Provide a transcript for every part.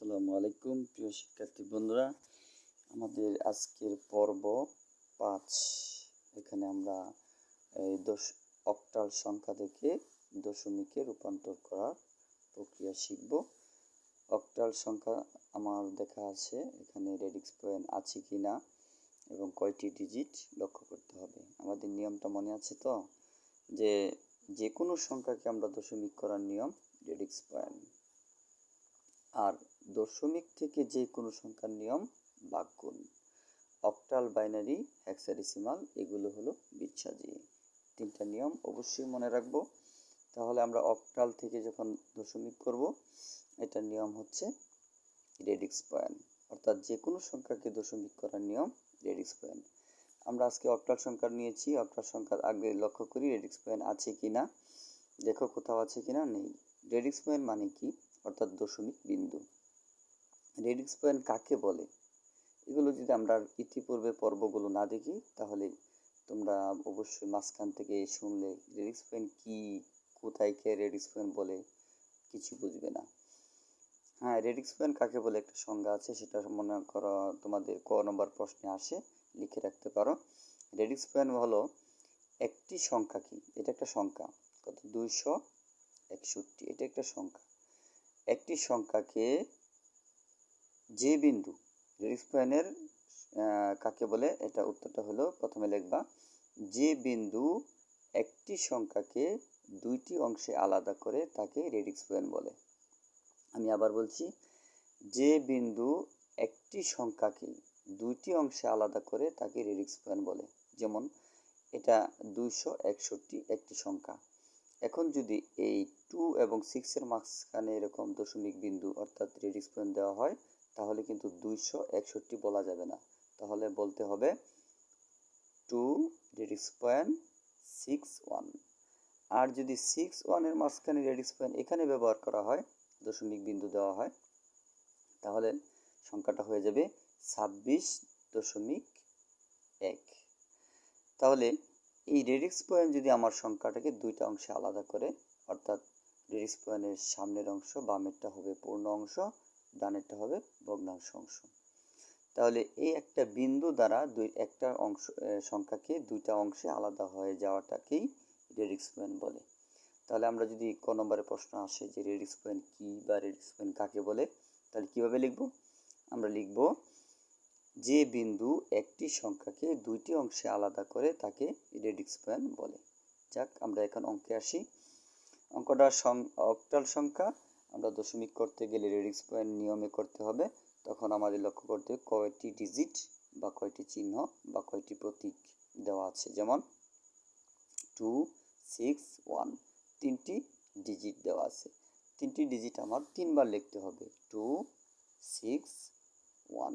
আসসালামু আলাইকুম, প্রিয় শিক্ষার্থী বন্ধুরা। আমাদের আজকের পর্ব পাঁচ। এখানে আমরা এই দশ, অক্টাল সংখ্যা থেকে দশমিকে রূপান্তর করার প্রক্রিয়া শিখব। অক্টাল সংখ্যা আমার দেখা আছে, এখানে রেডিক্স পয়েন্ট আছে কি না এবং কয়টি ডিজিট লক্ষ্য করতে হবে। আমাদের নিয়মটা মনে আছে তো? যে যে কোনো সংখ্যাকে আমরা দশমিক করার নিয়ম রেডিক্স পয়েন্ট আর দশমিক থেকে যে কোনো সংখ্যার নিয়ম বাক্যন অক্টাল বাইনারি হ্যাক্সাডেসিমাল এগুলো হলো বিচ্ছাজি। তিনটা নিয়ম অবশ্যই মনে রাখব। তাহলে আমরা অক্টাল থেকে যখন দশমিক করব, এটার নিয়ম হচ্ছে রেডিক্স পয়েন্ট অর্থাৎ যে কোনো সংখ্যাকে দশমিক করার নিয়ম রেডিক্স পয়েন্ট আমরা আজকে অক্টাল সংখ্যা নিয়েছি, অক্টাল সংখ্যার আগে লক্ষ্য করি রেডিক্স পয়েন্ট আছে কি না দেখো কোথাও আছে কি না নেই রেডিক্স পয়েন্ট মানে কি? অর্থাৎ দশমিক বিন্দু। রেডিক্স পয়েন্ট কাকে বলে? এগুলো যদি আমরা ইতিপূর্বে পর্বগুলো না দেখি, তাহলে তোমরা অবশ্যই মাঝখান থেকে শুনলে রেডিক্স পয়েন্ট কি, কোথায় কে রেডিক্স পয়েন্ট বলে কিছু বুঝবে না। হ্যাঁ রেডিক্স পয়েন্ট কাকে বলে একটা সংজ্ঞা আছে, সেটা মনে করো তোমাদের ক নম্বর প্রশ্নে আসে, লিখে রাখতে পারো। রেডিক্স পয়েন্ট হলো একটি সংখ্যা কি? এটা একটা সংখ্যা। কত? দুইশো একষট্টি। এটা একটা সংখ্যা। একটি সংখ্যাকে যে বিন্দু, রেডিক্স পয়েন্টের কাকে বলে, এটা উত্তরটা হলো প্রথমে লিখবা, যে বিন্দু একটি সংখ্যাকে দুইটি অংশে আলাদা করে তাকে রেডিক্স পয়েন্ট বলে। আমি আবার বলছি, যে বিন্দু একটি সংখ্যাকে দুইটি অংশে আলাদা করে তাকে রেডিক্স পয়েন্ট বলে। যেমন, এটা দুইশো একষট্টি একটি সংখ্যা। এখন যদি এই টু এবং সিক্সের মাঝখানে এরকম দশমিক বিন্দু অর্থাৎ রেডিক্স পয়েন্ট দেওয়া হয়, তাহলে কিন্তু দুইশো একষট্টি বলা যাবে না। তাহলে বলতে হবে two radix point six one আর যদি সিক্স ওয়ানের মাঝখানে রেডিক্স পয়েন্ট এখানে ব্যবহার করা হয়, দশমিক বিন্দু দেওয়া হয়, তাহলে সংখ্যাটা হয়ে যাবে ছাব্বিশ দশমিক এক। তাহলে এই রেডিক্স পয়েন্ট যদি আমার সংখ্যাটাকে দুইটা অংশে আলাদা করে, অর্থাৎ রেডিক্স পয়েন্টের সামনের অংশ, বামেরটা হবে পূর্ণ অংশ, ডানেরটা হবে ভগ্নাংশ অংশ। তাহলে এই একটা বিন্দু দ্বারা দুই, একটা অংশ সংখ্যাকে দুইটা অংশে আলাদা হয়ে যাওয়াটাকেই রেডিক্স পয়েন্ট বলে। তাহলে আমরা যদি ক নম্বরে প্রশ্ন আসে যে রেডিক্স পয়েন্ট কী বা রেডিক্স পয়েন্ট কাকে বলে, তাহলে কীভাবে লিখব? আমরা লিখব, যে বিন্দু একটি সংখ্যাকে দুইটি অংশে আলাদা করে তাকে রেডিক্স পয়েন্ট বলে। যাক, আমরা এখন অঙ্কে আসি। অঙ্কটা সং অক্টাল সংখ্যা, আমরা দশমিক করতে গেলে রেডিক্স পয়েন্ট নিয়মে করতে হবে। তখন আমাদের লক্ষ্য করতে হবে কয়টি ডিজিট বা কয়টি চিহ্ন বা কয়টি প্রতীক দেওয়া আছে। যেমন টু সিক্স ওয়ান তিনটি ডিজিট দেওয়া আছে। তিনটি ডিজিট আমার তিনবার লিখতে হবে। টু সিক্স ওয়ান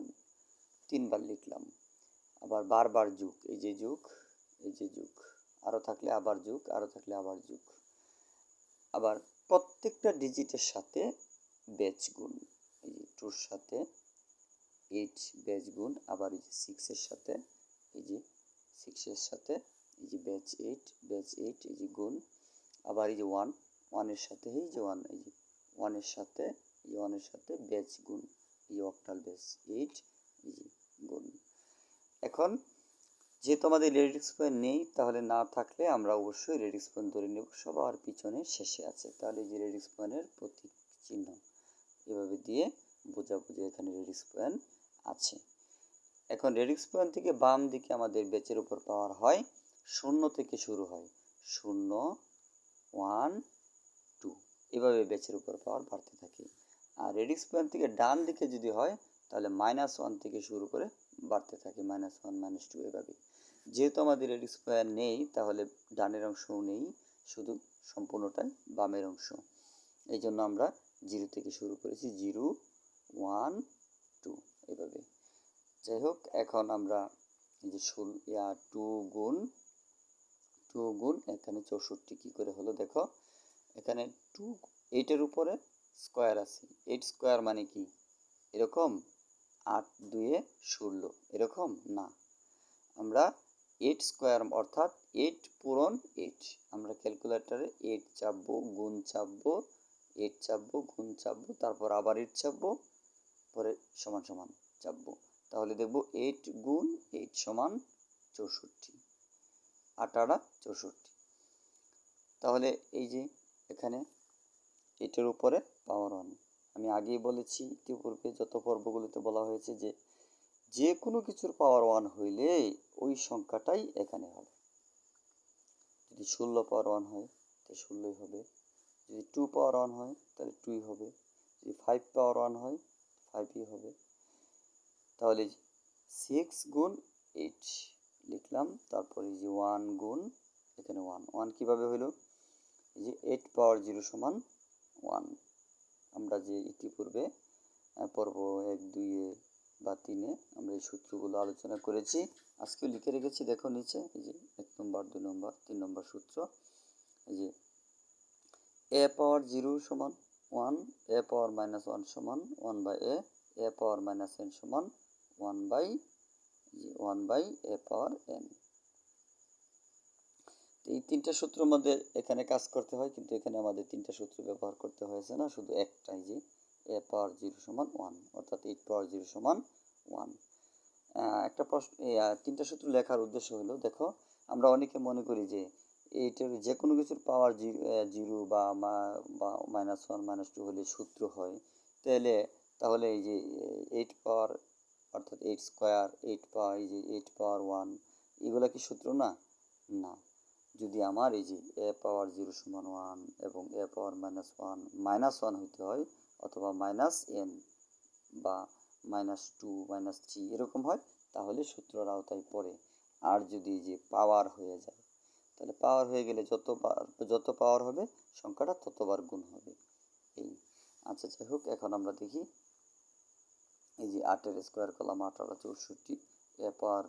তিনবার লিখলাম। আবার বারবার যুগ, এই যে যুগ, এই যে যুগ। আরও থাকলে আবার যুগ আরও থাকলে আবার যুগ। আবার প্রত্যেকটা ডিজিটের সাথে ব্যাচ গুণ এই যে টুর সাথে এইট ব্যাচ গুণ আবার এই যে সিক্সের সাথে এই যে সিক্সের সাথে এই যে ব্যাচ এইট ব্যাচ এইট এই যে গুণ আবার এই যে ওয়ান ওয়ানের সাথে এই যে ওয়ান এই যে ওয়ানের সাথে এই ওয়ানের সাথে ব্যাচ গুণ এই অক্টাল ব্যাচ এইট এই যে গুণ এখন যেহেতু আমাদের রেডিক্স পয়েন্ট নেই, তাহলে না থাকলে আমরা অবশ্যই রেডিক্স পয়েন্ট ধরে নেব। সবার পিছনে শেষে আছে। তাহলে যে রেডিক্স পয়েন্টের প্রতীক চিহ্ন, এভাবে দিয়ে বোঝা বুঝে এখানে রেডিক্স পয়েন্ট আছে। এখন রেডিক্স পয়েন্ট থেকে বাম দিকে আমাদের বেচের উপর পাওয়ার হয় শূন্য থেকে শুরু হয়। শূন্য, ওয়ান, টু, এভাবে বেচের উপর পাওয়ার বাড়তে থাকে। আর রেডিক্স পয়েন্ট থেকে ডান দিকে যদি হয়, তাহলে মাইনাস ওয়ান থেকে শুরু করে বাড়তে থাকে। মাইনাস ওয়ান, মাইনাস টু এভাবে যেহেতু আমাদের রেডি স্কোয়ার নেই, তাহলে ডানের অংশও নেই, শুধু সম্পূর্ণটাই বামের অংশ। এই জন্য আমরা জিরো থেকে শুরু করেছি জিরো ওয়ান টু এভাবে। যাই হোক, এখন আমরা যে ষোল টু গুণ টু গুণ, এখানে চৌষট্টি কী করে হলো দেখো। এখানে টু এইটের উপরে স্কোয়ার আছে। এইট স্কোয়ার মানে কি? এরকম? আট, দুয়ে ষোলো, এরকম? না। আমরা এইট স্কোয়ার অর্থাৎ এইট পূরণ এইট আমরা ক্যালকুলেটারে এইট চাপবো, গুণ চাপবো এইট চাপবো, গুণ চাপবো, তারপর আবার এইট চাপবো, পরে সমান সমান চাপবো। তাহলে দেখব এইট গুণ এইট সমান চৌষট্টি আটারা চৌষট্টি। তাহলে এই যে এখানে এটার উপরে পাওয়ার ওয়ান আমি আগেই বলেছি ইতিপূর্বে যত পর্বগুলোতে বলা হয়েছে যে যে কোনো কিছুর পাওয়ার ওয়ান হইলে ওই সংখ্যাটাই এখানে হবে। যদি ষোলো পাওয়ার ওয়ান হয়, তাহলে ষোলোই হবে। যদি টু পাওয়ার ওয়ান হয়, তাহলে টুই হবে। যদি ফাইভ পাওয়ার ওয়ান হয় ফাইভই হবে। তাহলে সিক্স গুণ এইট লিখলাম, তারপরে যে ওয়ান গুণ, এখানে ওয়ান ওয়ান কীভাবে এই যে এইট পাওয়ার জিরো সমান ওয়ান আমরা যে ইতিপূর্বে পর্ব এক, দুইয়ে বা তিনে আমরা এই সূত্রগুলো আলোচনা করেছি। আজকে লিখে রেখেছি, দেখো নিচে, এই যে এক নম্বর, দুই নম্বর, তিন নম্বর সূত্র। এই যে এ পাওয়ার জিরো সমান one a power minus one সমান one by a a power minus n সমান one by one by a power n এই তিনটা সূত্র মধ্যে এখানে কাজ করতে হয়, কিন্তু এখানে আমাদের তিনটা সূত্র ব্যবহার করতে হয়েছে না, শুধু একটাই যে এ পাওয়ার জিরো সমান ওয়ান, অর্থাৎ এইট পাওয়ার জিরো সমান ওয়ান। একটা প্রশ্ন তিনটা সূত্র লেখার উদ্দেশ্য হলো, দেখো, আমরা অনেকে মনে করি যে এইটার যে কোনো কিছুর পাওয়ার জিরো বা বা মাইনাস ওয়ান, মাইনাস টু হলে সূত্র হয়। তাহলে তাহলে এই যে এইট পাওয়ার, অর্থাৎ এইট স্কোয়ার, এইট পাওয়ার এই যে এইট পাওয়ার ওয়ান, এগুলা কি সূত্র না? না। যদি আমার এই যে এ পাওয়ার জিরো সমান ওয়ান এবং a power minus one minus one হইতে হয় অথবা মাইনাস এন বা মাইনাস টু মাইনাস থ্রি এরকম হয়, তাহলে সূত্রের আওতায় পড়ে। আর যদি যে পাওয়ার হয়ে যায়, তাহলে পাওয়ার হয়ে গেলে যত বার- যত পাওয়ার হবে, সংখ্যাটা ততবার গুণ হবে। এই। আচ্ছা যাই হোক, এখন আমরা দেখি এই যে আটের স্কোয়ার করলাম আঠারো চৌষট্টি a power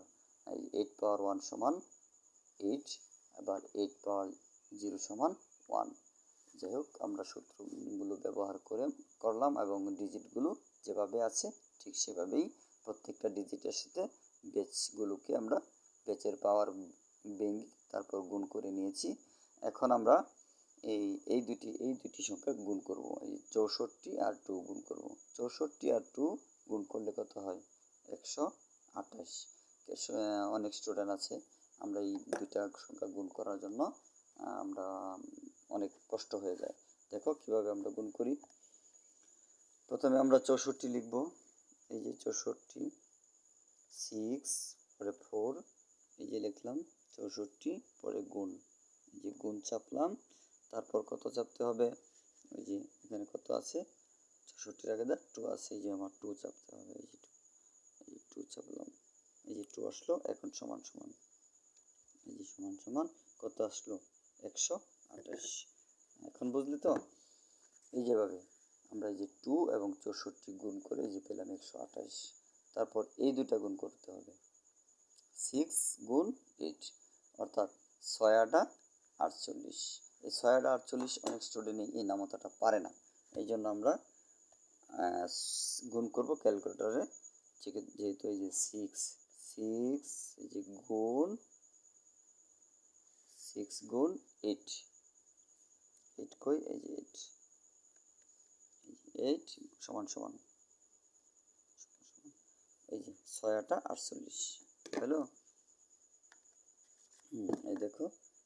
eight power one সমান এইট আবার এইট পাওয়ার জিরো সমান ওয়ান যাই হোক, আমরা সূত্রগুলো ব্যবহার করে করলাম এবং ডিজিটগুলো যেভাবে আছে ঠিক সেভাবেই প্রত্যেকটা ডিজিটের সাথে বেচগুলোকে আমরা বেচের পাওয়ার ভেঙে তারপর গুণ করে নিয়েছি। এখন আমরা এই এই দুটি এই দুটি সংখ্যা গুণ করব। এই চৌষট্টি আর টু গুণ করব। চৌষট্টি আর টু গুণ করলে কত হয়? একশো আঠাশ। অনেক স্টুডেন্ট আছে। আমরা এই দুইটা সংখ্যা গুণ করার জন্য আমরা অনেক কষ্ট হয়ে যায়। দেখো কীভাবে আমরা গুণ করি। প্রথমে আমরা চৌষট্টি লিখব। এই যে চৌষট্টি সিক্স পরে ফোর এই যে লিখলাম চৌষট্টি, পরে গুণ। এই যে গুণ চাপলাম, তারপর কত চাপতে হবে? ওই যে এখানে কত আছে? চৌষট্টির আগে দা টু আছে, এই যে আমার টু চাপতে হবে, এই যে টু এই যে টু চাপলাম। এই যে টু আসলো, এখন সমান সমান। এই যে সমান সমান, কত আসলো? একশো। আঠাশ। এখন বুঝলি তো? এই যেভাবে আমরা এই যে টু এবং চৌষট্টি গুণ করে এই যে পেলাম একশো আঠাশ। তারপর এই দুটা গুণ করতে হবে। সিক্স গুণ এইট, অর্থাৎ ছয় আটা আটচল্লিশ। এই ছয় আটা আটচল্লিশ অনেক স্টুডেন্টই এই নামতাটা পারে না। এই জন্য আমরা গুণ করব ক্যালকুলেটরে। যেহেতু এই যে সিক্স সিক্স এই যে গুণ, সিক্স গুণ এইট। এইট কই? এই যে এইট এইট সমান সমান। এই যে ছয় আটা আটচল্লিশ। হলো হুম, এই দেখো,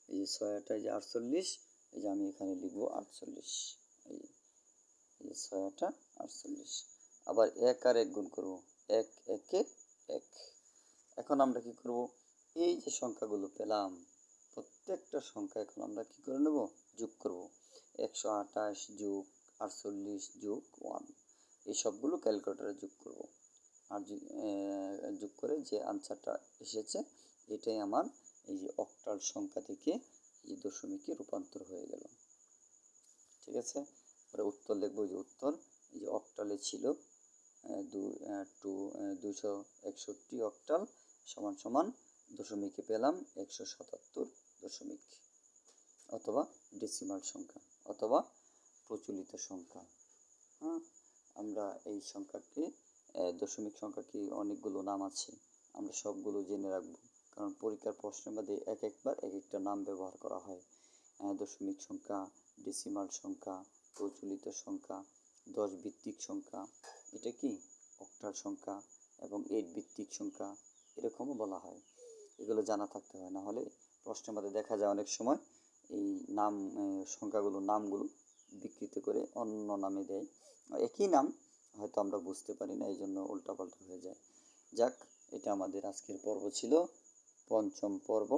এই যে ছয় আটা এই যে আটচল্লিশ, এই যে আমি এখানে লিখব আটচল্লিশ। এই এই যে ছয় আটা আটচল্লিশ। আবার এক আর এক গুণ করব। এক, একে এক। এখন আমরা কি করব? এই যে সংখ্যাগুলো পেলাম, প্রত্যেকটা সংখ্যা এখন আমরা কি করে নেব? যোগ করব। একশো আঠাশ যোগ আটচল্লিশ যোগ ওয়ান। এই সবগুলো ক্যালকুলেটারে যোগ করব। আর যোগ করে যে আনসারটা এসেছে, এটাই আমার এই যে অক্টাল সংখ্যা থেকে এই দশমিকে রূপান্তর হয়ে গেল। ঠিক আছে? পরে উত্তর লিখব যে উত্তর, এই যে অক্টালে ছিল দু টু দুশো একষট্টি অক্টাল সমান সমান দশমিকে পেলাম একশো সাতাত্তর দশমিক। অথবা ডেসিমাল সংখ্যা অথবা প্রচলিত সংখ্যা। হ্যাঁ আমরা এই সংখ্যাকে দশমিক সংখ্যা কি অনেকগুলো নাম আছে, আমরা সবগুলো জেনে রাখব। কারণ পরীক্ষার প্রশ্নের মধ্যে এক একবার এক একটা নাম ব্যবহার করা হয়। দশমিক সংখ্যা ডেসিমাল সংখ্যা, প্রচলিত সংখ্যা দশ ভিত্তিক সংখ্যা, এটা কি? অক্টাল সংখ্যা এবং এইট ভিত্তিক সংখ্যা, এরকমও বলা হয়। এগুলো জানা থাকতে হয় না হলে প্রশ্নের মধ্যে দেখা যায় অনেক সময় এই নাম সংখ্যাগুলো, নামগুলো বিকৃত করে অন্য নামে দেয়। একই নাম হয়তো আমরা বুঝতে পারি না এই জন্য উল্টাপাল্টা হয়ে যায়। যাক, এটা আমাদের আজকের পর্ব ছিল। পঞ্চম পর্ব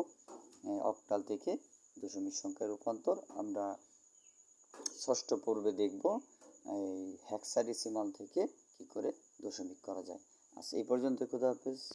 অক্টাল থেকে দশমিক সংখ্যার রূপান্তর। আমরা ষষ্ঠ পর্বে দেখব এই হ্যাক্সাডেসিমাল থেকে কি করে দশমিক করা যায়। আচ্ছা এই পর্যন্ত। খুদা হাফেজ।